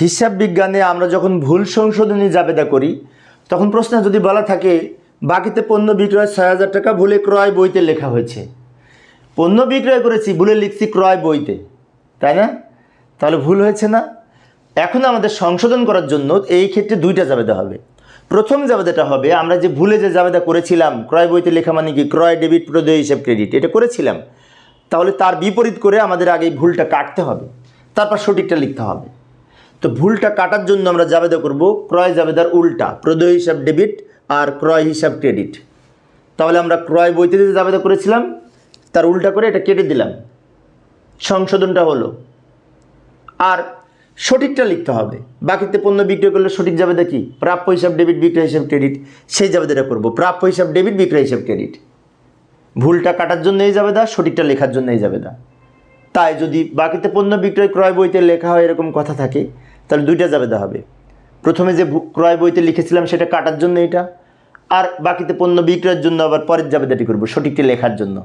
হিসাব বিজ্ঞানে আমরা যখন ভুল সংশোধনী জাবেদা করি, তখন প্রশ্নে যদি বলা থাকে, বাকিতে পণ্য বিক্রয় ছয় হাজার টাকা, ভুলে ক্রয় বইতে লেখা হয়েছে। পণ্য বিক্রয় করেছি, ভুলে লিখছি ক্রয় বইতে। তাই না? তাহলে ভুল হয়েছে না? এখন আমাদের সংশোধন করার জন্য এই ক্ষেত্রে দুইটা জাবেদা হবে। প্রথম জাবেদাটা হবে, আমরা যে ভুলে যে জাবেদা করেছিলাম, ক্রয় বইতে লেখা মানে কি? ক্রয়, ডেবিট, প্রদেয়, হিসাব, ক্রেডিট, এটা করেছিলাম। তাহলে তার বিপরীত করে আমাদের আগে ভুলটা কাটতে হবে। তারপর সঠিকটা লিখতে হবে। তো ভুলটা কাটার জন্য আমরা জাবেদা করব, ক্রয় জাবেদার উল্টা, প্রদেয় হিসাব ডেবিট আর ক্রয় হিসাব ক্রেডিট তাহলে আমরা ক্রয় বইতে যে জাবেদা করেছিলাম, তার উল্টা করে এটা কেটে দিলাম। সংশোধনটা হলো। আর সঠিকটা লিখতে হবে। বাকিতে পণ্য বিক্রয় করলে সঠিক যাবে দেখি প্রাপ্য হিসাব ডেবিট বিক্রয় হিসাব ক্রেডিট সেই যাবে এটা করব। প্রাপ্য হিসাব ডেবিট বিক্রয় হিসাব ক্রেডিট ভুলটা কাটার জন্য এই যাবে দা সঠিকটা লেখার জন্য এই যাবে দা তাই যদি বাকিতে পণ্য বিক্রয় ক্রয় বইতে লেখা হয় এরকম কথা থাকে, তাহলে দুইটা যাবে দা হবে। প্রথমে যে ক্রয় বইতে লিখেছিলাম সেটা কাটার জন্য এটা, আর বাকিতে পণ্য বিক্রয়ের জন্য আবার পরের জাবেদাটি করব, সঠিকটি লেখার জন্য।